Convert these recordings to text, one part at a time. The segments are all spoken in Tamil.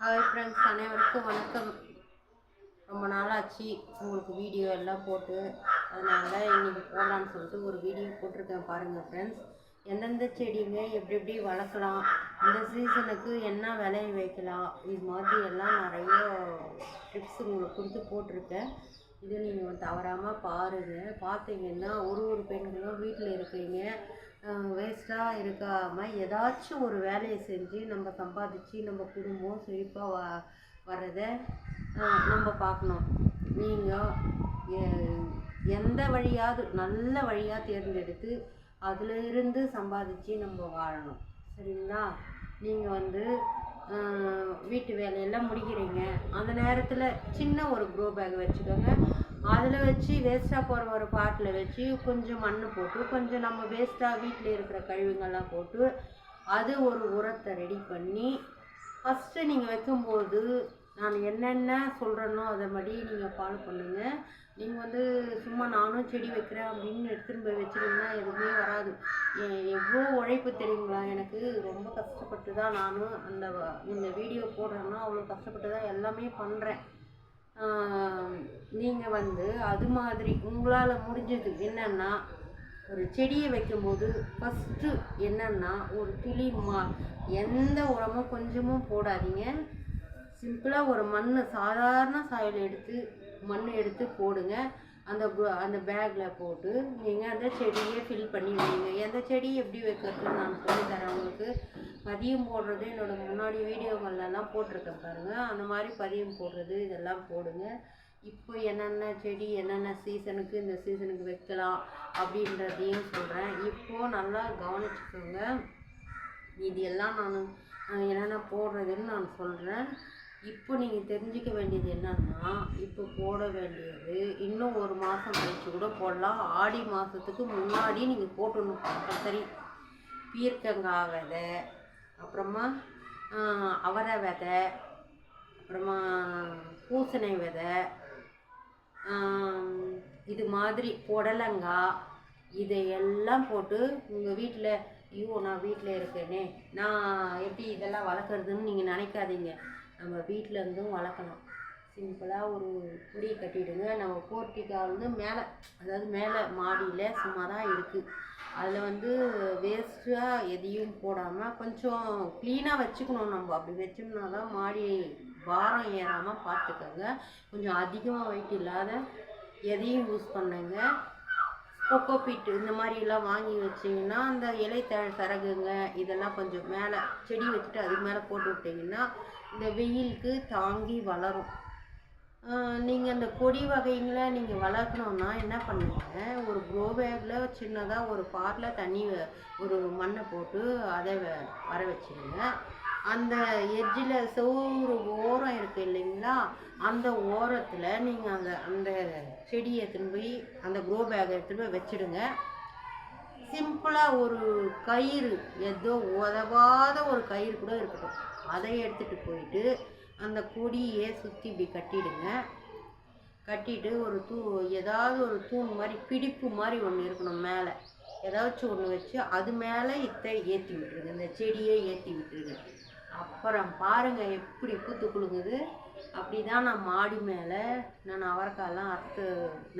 ஹாய் ஃப்ரெண்ட்ஸ் அனைவருக்கும் வணக்கம். ரொம்ப நாளாச்சு உங்களுக்கு வீடியோ எல்லாம் போட்டு. அதனால் இன்றைக்கி போடலான்னு சொல்லிட்டு ஒரு வீடியோ போட்டிருக்கேன் பாருங்கள் ஃப்ரெண்ட்ஸ் எந்தெந்த செடிங்க எப்படி எப்படி வளர்க்கலாம் இந்த சீசனுக்கு என்ன விளைய வைக்கலாம் இது மாதிரி எல்லாம் நிறைய டிப்ஸ் உங்களுக்கு கொடுத்து போட்டிருக்கேன். இது நீங்கள் தவறாமல் பாருங்கள் பார்த்தீங்கன்னா ஒரு ஒரு பெண்களும் வீட்டில் இருக்கீங்க வேஸ்ட்டாக இருக்காமல் ஏதாச்சும் ஒரு வேலையை செஞ்சு நம்ம சம்பாதிச்சு நம்ம குடும்பம் செழிப்பாக வ வர்றதை நம்ம பார்க்கணும். நீங்கள் எந்த வழியாவது நல்ல வழியாக தேர்ந்தெடுத்து அதிலிருந்து சம்பாதிச்சு நம்ம வாழணும். சரிங்களா? நீங்கள் வந்து வீட்டு வேலையெல்லாம் முடிக்கிறீங்க. அந்த நேரத்தில் சின்ன ஒரு க்ரோ பேக் வச்சுக்கோங்க. அதில் வச்சு வேஸ்ட்டாக போகிற ஒரு பாட்டில் வச்சு கொஞ்சம் மண் போட்டு கொஞ்சம் நம்ம வேஸ்ட்டாக வீட்டில் இருக்கிற கழிவுங்கள்லாம் போட்டு அது ஒரு உரத்தை ரெடி பண்ணி ஃபஸ்ட்டு நீங்கள் வைக்கும்போது நான் என்னென்ன சொல்கிறேனோ அதை மாதிரி நீங்கள் ஃபாலோ பண்ணுங்கள் நீங்கள் வந்து சும்மா நானும் செடி வைக்கிறேன் அப்படின்னு எடுத்துகிட்டு போய் வச்சிருந்தீங்கன்னா எதுவுமே வராது. எவ்வளோ உழைப்பு தெரியுங்களா? எனக்கு ரொம்ப கஷ்டப்பட்டு தான் நானும் அந்த இந்த வீடியோ போடுறேன்னா அவ்வளோ கஷ்டப்பட்டு தான் எல்லாமே பண்ணுறேன் நீங்கள் வந்து அது மாதிரி உங்களால் முடிஞ்சது என்னென்னா ஒரு செடியை வைக்கும்போது ஃபஸ்ட்டு என்னென்னா ஒரு துளி மா எந்த உரமும் கொஞ்சமும் போடாதீங்க. சிம்பிளாக ஒரு மண் சாதாரண சாயில் எடுத்து மண் எடுத்து போடுங்க. அந்த அந்த பேக்கில் போட்டு நீங்கள் அந்த செடியை ஃபில் பண்ணி வைங்க. எந்த செடி எப்படி வைக்கிறதுன்னு நான் சொல்லி தரேன் உங்களுக்கு. பதியம் போடுறது என்னோட முன்னாடி வீடியோங்கள்லாம் போட்டிருக்கேன் பாருங்கள் அந்த மாதிரி பதியம் போடுறது இதெல்லாம் போடுங்க. இப்போ என்னென்ன செடி என்னென்ன சீசனுக்கு இந்த சீசனுக்கு வைக்கலாம் அப்படின்றதையும் சொல்கிறேன் இப்போது நல்லா கவனிச்சுக்கோங்க. இது எல்லாம் நான் என்னென்ன போடுறதுன்னு நான் சொல்கிறேன் இப்போ நீங்கள் தெரிஞ்சுக்க வேண்டியது என்னென்னா இப்போ போட வேண்டியது இன்னும் ஒரு மாதம் கழிச்சு கூட போடலாம். ஆடி மாதத்துக்கு முன்னாடி நீங்கள் போட்டுடணும் கம்பல்சரி பீர்க்கங்காய் விதை அப்புறமா அவரை விதை அப்புறமா பூசணி விதை இது மாதிரி புடலங்காய் இதையெல்லாம் போட்டு உங்கள் வீட்டில் ஐயோ நான் வீட்டில் இருக்கேனே நான் எப்படி இதெல்லாம் வளர்க்குறதுன்னு நீங்கள் நினைக்காதீங்க. நம்ம வீட்டில் இருந்தும் வளர்க்கலாம் சிம்பிளாக ஒரு குடியை கட்டிவிடுங்க நம்ம போர்ட்டிக்காவிலேருந்து வந்து மேலே அதாவது மேலே மாடியில் சும்மா தான் இருக்குது அதில் வந்து வேஸ்ட்டாக எதையும் போடாமல் கொஞ்சம் க்ளீனாக வச்சுக்கணும் நம்ம. அப்படி வச்சோம்னா தான் மாடி பாரம் ஏறாமல் பார்த்துக்கோங்க கொஞ்சம் அதிகமாக வெயிட் இல்லாத எதையும் யூஸ் பண்ணுங்க. கொக்கோ பீட்டு இந்த மாதிரி எல்லாம் வாங்கி வச்சிங்கன்னா அந்த இலை த சரகுங்க இதெல்லாம் கொஞ்சம் மேலே செடி வச்சுட்டு அதுக்கு மேலே போட்டு விட்டிங்கன்னா இந்த வெயிலுக்கு தாங்கி வளரும். நீங்கள் அந்த கொடி வகைங்களை நீங்கள் வளர்க்கணுன்னா என்ன பண்ணுங்க? ஒரு க்ரோ பேக்கில் சின்னதாக ஒரு பாட்டில் தண்ணி ஒரு மண்ணை போட்டு அதை வ- வர வச்சுருங்க. அந்த எட்ஜில் சோறு ஓரம் இருக்கு இல்லைங்களா? அந்த ஓரத்தில் நீங்கள் அந்த அந்த செடியை எடுத்துன்னு போய் அந்த க்ரோ பேக்கை எடுத்துன்னு போய் வச்சிடுங்க. சிம்பிளாக ஒரு கயிறு ஏதோ உதவாத ஒரு கயிறு கூட இருக்கட்டும். அதை எடுத்துகிட்டு போயிட்டு அந்த கொடியை சுற்றி இப்படி கட்டிடுங்க. கட்டிட்டு ஒரு தூ ஏதாவது ஒரு தூண் மாதிரி பிடிப்பு மாதிரி ஒன்று இருக்கணும் மேலே. ஏதாச்சும் ஒன்று வச்சு அது மேலே இத்தை ஏற்றி விட்டுருங்க. இந்த செடியை ஏற்றி விட்டுருங்க. அப்புறம் பாருங்கள் எப்படி பூத்து குலுங்குது. அப்படி தான் நான் மாடி மேலே நான் அவரைக்காயெல்லாம் அறுத்து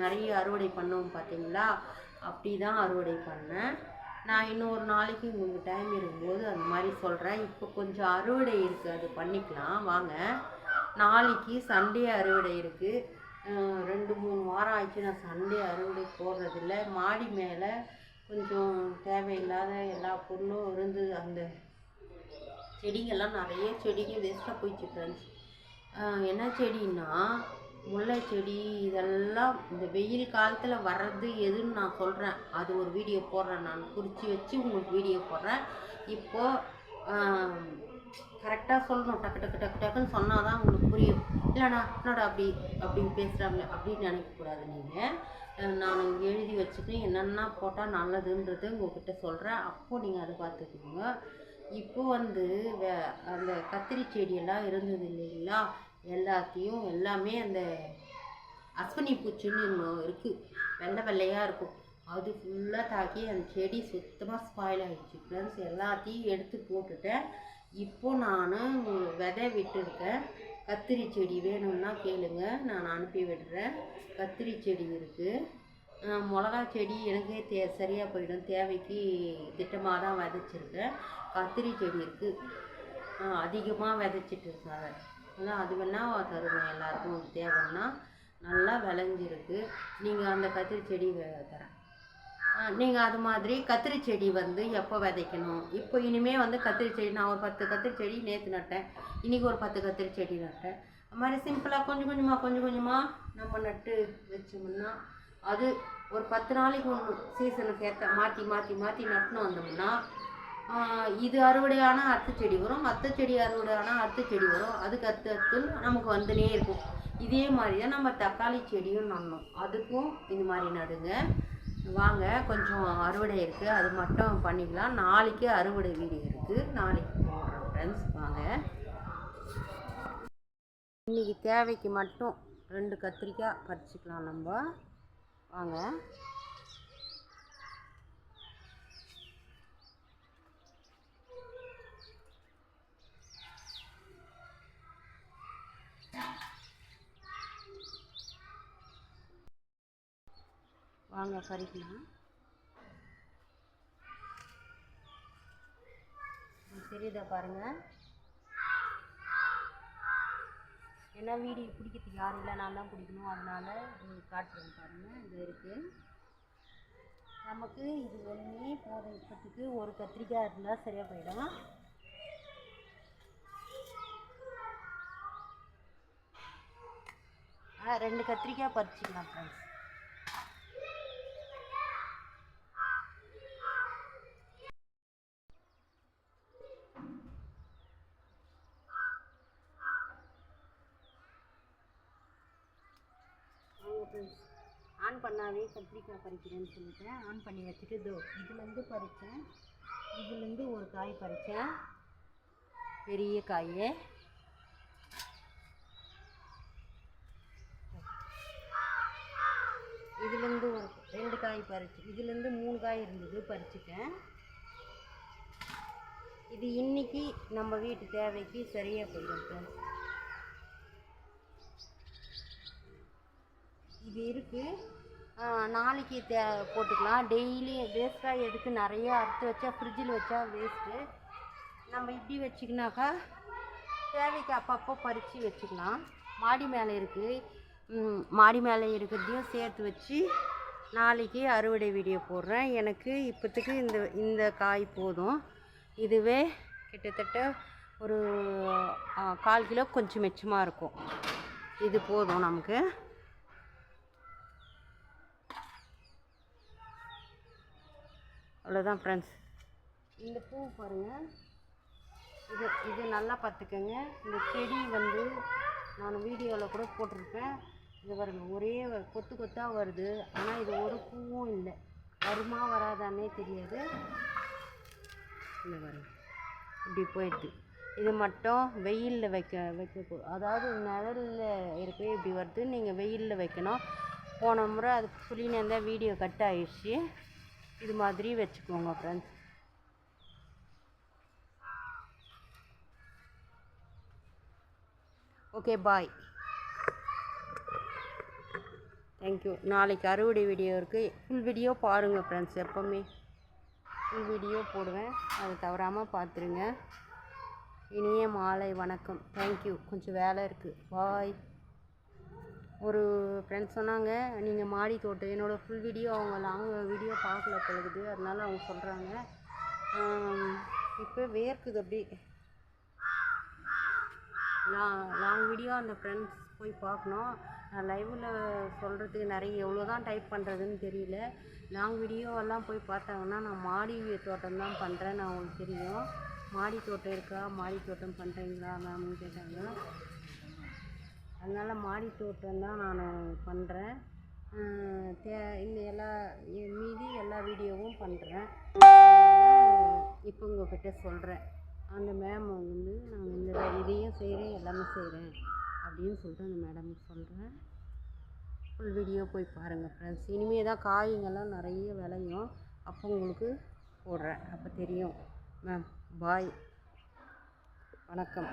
நிறைய அறுவடை பண்ணுவோம் பார்த்தீங்களா அப்படி தான் அறுவடை பண்ணேன். நான் இன்னும் ஒரு நாளைக்கு உங்களுக்கு டைம் இருக்கும்போது அந்த மாதிரி சொல்கிறேன் இப்போ கொஞ்சம் அறுவடை இருக்குது அது பண்ணிக்கலாம். வாங்க. நாளைக்கு சண்டே அறுவடை இருக்குது ரெண்டு மூணு வாரம் ஆயிடுச்சு. நான் சண்டே அறுவடை போடுறதில்ல. மாடி மேலே கொஞ்சம் தேவையில்லாத எல்லா பொருளும் இருந்து அந்த செடிங்கெல்லாம் நிறைய செடிங்க வேஸ்ட்டாக போயிடுச்சு ஃப்ரெண்ட்ஸ் என்ன செடின்னா முல்லை செடி இதெல்லாம் இந்த வெயில் காலத்தில் வர்றது எதுன்னு நான் சொல்கிறேன் அது ஒரு வீடியோ போடுறேன். நான் குறித்து வச்சு உங்களுக்கு வீடியோ போடுறேன். இப்போது கரெக்டாக சொல்லணும். டக்கு டக்கு டக்கு டக்குன்னு சொன்னால் தான் உங்களுக்கு புரியும். இல்லைண்ணா என்னடா அப்படி அப்படின்னு பேசுகிறாங்க அப்படின்னு நினைக்கக்கூடாது நீங்கள் நான் எழுதி வச்சுட்டு என்னென்ன போட்டால் நல்லதுன்றது உங்ககிட்ட சொல்கிறேன் அப்போது நீங்கள் அதை பார்த்துக்கோங்க. இப்போ வந்து வே அந்த கத்திரி செடியெல்லாம் இருந்தது இல்லைங்களா? எல்லாத்தையும் எல்லாமே அந்த அஸ்வினி பூச்சின்னு இருக்குது வெள்ளை வெள்ளையாக இருக்கும். அது ஃபுல்லாக தாக்கி அந்த செடி சுத்தமாக ஸ்பாயில் ஆகிடுச்சு ஃப்ரெண்ட்ஸ் எல்லாத்தையும் எடுத்து போட்டுட்டேன். இப்போ நான் விதை விட்டுருக்கேன். கத்திரி செடி வேணும்னா கேளுங்க. நான் அனுப்பி விடுறேன். கத்திரி செடி இருக்குது மிளகா செடி எனக்கே தே சரியாக போயிடும். தேவைக்கு திட்டமாக தான் விதைச்சிருக்கேன். கத்திரி செடி இருக்குது அதிகமாக விதைச்சிட்டு இருக்காங்க. அதான் அது வேணால் தருவேன் எல்லாருக்கும் தேவைன்னா நல்லா விளைஞ்சிருக்கு. நீங்கள் அந்த கத்திரி செடி தரேன். நீங்கள் அது மாதிரி கத்திரி செடி வந்து எப்போ விதைக்கணும்? இப்போ இனிமேல் வந்து கத்திரி செடி நான் ஒரு பத்து கத்திரி செடி நேற்று நட்டேன். இன்றைக்கி ஒரு பத்து கத்திரி செடி நட்டேன். அது மாதிரி சிம்பிளாக கொஞ்சம் கொஞ்சமாக கொஞ்சம் கொஞ்சமாக நம்ம நட்டு வச்சோம்னா அது ஒரு பத்து நாளைக்கு ஒன்று சீசனுக்கு ஏற்ற மாற்றி மாற்றி மாற்றி நட்டுன்னு வந்தோம்னா இது அறுவடையான அடுத்த செடி வரும். மற்ற செடி அறுவடையான அடுத்த செடி வரும். அதுக்கு அடுத்து அடுத்துன்னு நமக்கு வந்துனே இருக்கும். இதே மாதிரி தான் நம்ம தக்காளி செடியும் நடணும். அதுக்கும் இது மாதிரி நடுங்க. வாங்க கொஞ்சம் அறுவடை இருக்குது அது மட்டும் பண்ணிக்கலாம். நாளைக்கு அறுவடை வீடு இருக்குது நாளைக்கு போடுறோம் ஃப்ரெண்ட்ஸ் வாங்க. இன்றைக்கி தேவைக்கு மட்டும் ரெண்டு கத்திரிக்காய் பறிச்சுக்கலாம் நம்ம. வாங்க. வாங்க பறிக்கலாம் தெரியுதா பாருங்க? ஏன்னா வீடியோ பிடிக்கிறதுக்கு யாரும் இல்லை. நான் தான் பிடிக்கணும். அதனால இது காட்டுறேன் பாருங்க. இது இருக்கு. நமக்கு இது ஒன்றே போதும். இப்போத்துக்கு ஒரு கத்திரிக்காய் இருந்தால் சரியாக போயிடும். ஆ ரெண்டு கத்திரிக்காய் பறிச்சுக்கலாம் ஃப்ரெண்ட்ஸ் ஆன் பண்ணாவே கத்திரிக்காய் பறிக்கிறேன்னு சொல்லிட்டேன். ஆன் பண்ணி வச்சுட்டு இதோ இதுலேருந்து பறித்தேன் இதுலேருந்து ஒரு காய் பறித்தேன் பெரிய காய். இதுலேருந்து ஒரு ரெண்டு காய் பறிச்சு இதுலேருந்து மூணு காய் இருந்தது பறிச்சுட்டேன். இது இன்னைக்கு நம்ம வீட்டு தேவைக்கு சரியாக போயிடும் இது இருக்குது நாளைக்கு தே போட்டுக்கலாம். டெய்லி வேஸ்ட்டாக எதுக்கு நிறைய அறுத்து வச்சா ஃப்ரிட்ஜில் வச்சா வேஸ்ட்டு நம்ம இப்படி வச்சிக்கினாக்கா தேவைக்கு அப்பப்போ பறித்து வச்சுக்கலாம். மாடி மேலே இருக்குது மாடி மேலே இருக்கிறதையும் சேர்த்து வச்சு நாளைக்கு அறுவடை வீடியோ போடுறேன். எனக்கு இப்போத்துக்கு இந்த இந்த காய் போதும். இதுவே கிட்டத்தட்ட ஒரு கால் கிலோ கொஞ்சம் மிச்சமாக இருக்கும். இது போதும் நமக்கு. அவ்வளோதான் ஃப்ரெண்ட்ஸ் இந்த பூ பாருங்கள் இது இது நல்லா பார்த்துக்கங்க. இந்த செடி வந்து நான் வீடியோவில் கூட போட்டிருப்பேன். இது பாருங்கள் ஒரே கொத்து கொத்தாக வருது. ஆனால் இது ஒரு பூவும் இல்லை. வருமா வராதானே தெரியாது. இந்த பாருங்க. இப்படி போயிடுது. இது மட்டும் வெயிலில் வைக்க வைக்க அதாவது நிழலில் இருக்கவே இப்படி வருது. நீங்கள் வெயிலில் வைக்கணும். போன முறை அது சொல்லினே இருந்தால் வீடியோ கட் ஆயிடுச்சு. இது மாதிரி வச்சுக்கோங்க ஃப்ரெண்ட்ஸ் ஓகே பாய் தேங்க்யூ நாளைக்கு அறுவடை வீடியோ இருக்குது ஃபுல் வீடியோ பாருங்கள் ஃப்ரெண்ட்ஸ் எப்போவுமே. ஃபுல் வீடியோ போடுவேன். அதை தவறாமல் பார்த்துருங்க இனிய மாலை வணக்கம். தேங்க்யூ கொஞ்சம் வேலை இருக்குது பாய் ஒரு ஃப்ரெண்ட்ஸ் சொன்னாங்க நீங்கள் மாடி தோட்டம் என்னோடய ஃபுல் வீடியோ அவங்க லாங் வீடியோ பார்க்கல பழகுது அதனால அவங்க சொல்கிறாங்க இப்போ வேர்க்குது அப்படி நான் லாங் வீடியோ அந்த ஃப்ரெண்ட்ஸ் போய் பார்க்கணும். நான் லைவில் சொல்கிறதுக்கு நிறைய எவ்வளோ தான் டைப் பண்ணுறதுன்னு தெரியல லாங் வீடியோவெல்லாம் போய் பார்த்தாங்கன்னா நான் மாடி தோட்டம் தான் பண்ணுறேன் நான் தெரியும். மாடி தோட்டம் இருக்கா? மாடி தோட்டம் பண்ணுறீங்களா மேம்னு கேட்டாங்க. அதனால் மாடி தோட்டம் தான் நான் பண்ணுறேன் தே இந்த எல்லா மீதி எல்லா வீடியோவும் பண்ணுறேன் இப்போ உங்கள்கிட்ட சொல்கிறேன் அந்த மேம் வந்து நான் இந்த இதையும் செய்கிறேன் எல்லாமே செய்கிறேன் அப்படின்னு சொல்லிட்டு அந்த மேடமுக்கு சொல்கிறேன் ஃபுல் வீடியோ போய் பாருங்கள் ஃப்ரெண்ட்ஸ் இனிமே தான் காய்ங்கெல்லாம் நிறைய விளையும். அப்போ உங்களுக்கு போடுறேன். அப்போ தெரியும். மேம் பாய் வணக்கம்.